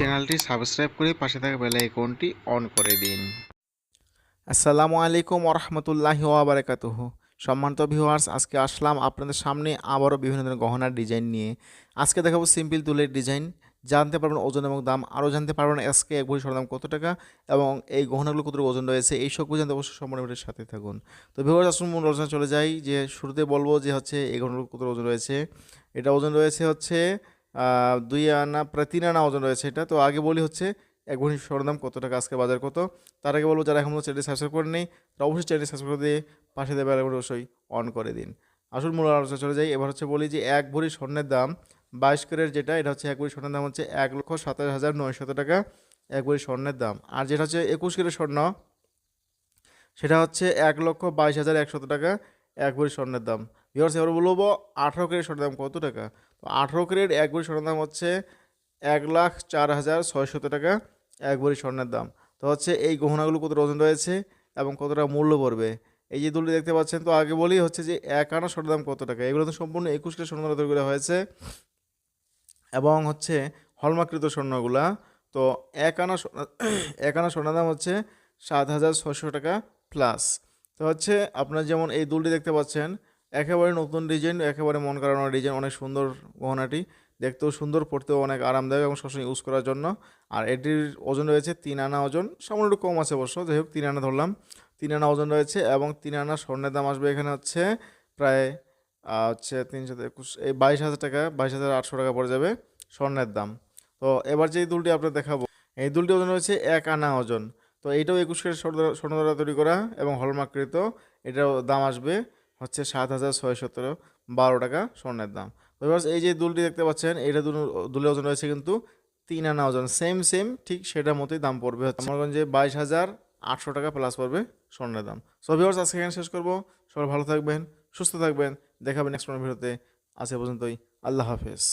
চ্যানেলটি সাবস্ক্রাইব করে পাশে থাকা বেল আইকনটি অন করে দিন। আসসালামু আলাইকুম ওরহমতুল্লাহি ওয়াবারাকাতুহ। সম্মানিত ভিউয়ার্স, আজকে আসলাম আপনাদের সামনে আবারও বিভিন্ন ধরনের গহনার ডিজাইন নিয়ে। আজকে দেখাবো সিম্পল তুলের ডিজাইন। জানতে পারবেন ওজন এবং দাম, আরও জানতে পারবেন আজকে এক ভরি দাম কত টাকা এবং এই গহনাগুলো কত ওজন রয়েছে, এই সব জানতে অবশ্যই ভিডিওর সাথে থাকুন। তো ভিউয়ার্স, আসুন মূল আলোচনা চলে যাই। যে শুরুতে বলব যে হচ্ছে এই গহনাগুলো কত ওজন রয়েছে। এটা ওজন রয়েছে হচ্ছে দুই আনা প্রায় তিন আনা ওজন রয়েছে এটা। তো আগে বলি হচ্ছে, এক ভরি স্বর্ণের দাম কত টাকা, আজকে বাজার কত? তার আগে বলব, যারা এখন চ্যানেলটি সাবস্ক্রাইব করে নেই তারা অবশ্যই চ্যানেলটি সাবস্ক্রাইব করে দিয়ে পাশে দেবে অবশ্যই অন করে দিন। আসল মূল আলোচনা চলে যাই। এবার হচ্ছে বলি যে, এক ভরি স্বর্ণের দাম বাইশ ক্যারেট যেটা, এটা হচ্ছে এক ভরি স্বর্ণের দাম হচ্ছে এক লক্ষ সাতাশ হাজার নয়শত টাকা, এক ভরি স্বর্ণের দাম। আর যেটা হচ্ছে একুশ ক্যারেট স্বর্ণ, সেটা হচ্ছে এক লক্ষ বাইশ হাজার একশত টাকা এক ভরি স্বর্ণের দাম। ভিওর্স এবার বলব, আঠারো ক্যারেট স্বর্ণের দাম কত টাকা? তো আঠারো ক্যারেট এক ভরি স্বর্ণের দাম হচ্ছে এক লাখ চার হাজার ছয়শত টাকা, এক ভরি স্বর্ণের দাম। তো হচ্ছে এই গহনাগুলো কত ওজন রয়েছে এবং কতটা মূল্য পড়বে? এই যে দুলটি দেখতে পাচ্ছেন, তো আগে বলি হচ্ছে যে এক আনা স্বর্ণের দাম কত টাকা? এগুলো তো সম্পূর্ণ একুশ কিলো স্বর্ণ তৈরি করা হয়েছে। এবং হচ্ছে হলমাকৃত স্বর্ণগুলা, তো এক আনা এক আনা স্বর্ণের দাম হচ্ছে সাত হাজার ছশো টাকা প্লাস তো হচ্ছে আপনার যেমন এই দুলটি দেখতে পাচ্ছেন, একেবারে নতুন ডিজাইন, একেবারে মন কাড়ানো ডিজাইন, অনেক সুন্দর গহনাটি। দেখতেও সুন্দর পড়তেও অনেক আরামদায়ক এবং সবসময় ইউজ করার জন্য। আর এটির ওজন রয়েছে তিন আনা ওজন, সামান্য একটু কম আছে অবশ্য, যাই হোক তিন আনা ধরলাম। তিন আনা ওজন রয়েছে এবং তিন আনা স্বর্ণের দাম আসবে এখানে হচ্ছে প্রায় হচ্ছে তিনশো একুশ, এই বাইশ হাজার টাকা, বাইশ হাজার আটশো টাকা পড়ে যাবে স্বর্ণের দাম। তো এবার যে দুলটি আপনার দেখাবো, এই দুলটি ওজন রয়েছে এক আনা ওজন। তো এইটাও একুশ কেজি স্বর্ণ দ্বারা তৈরি করা এবং হলমার্কৃত এটাও দাম আসবে হচ্ছে সাত হাজার ছয় সতেরো বারো টাকা স্বর্ণের দাম। তো এবার এই যে দুলটি দেখতে পাচ্ছেন এটা দুল, দুলের ওজন রয়েছে কিন্তু তিন আনা ওজন সেম সেম ঠিক সেটার মতোই দাম পড়বে হচ্ছে। আমার যে বাইশ হাজার আটশো টাকা প্লাস পড়বে স্বর্ণের দাম। সো ভিউয়ার্স আজকে এখানে শেষ করব। সবাই ভালো থাকবেন, সুস্থ থাকবেন। দেখাবেন নেক্সট ভিডিওতে আজ এ পর্যন্তই। আল্লাহ হাফেজ।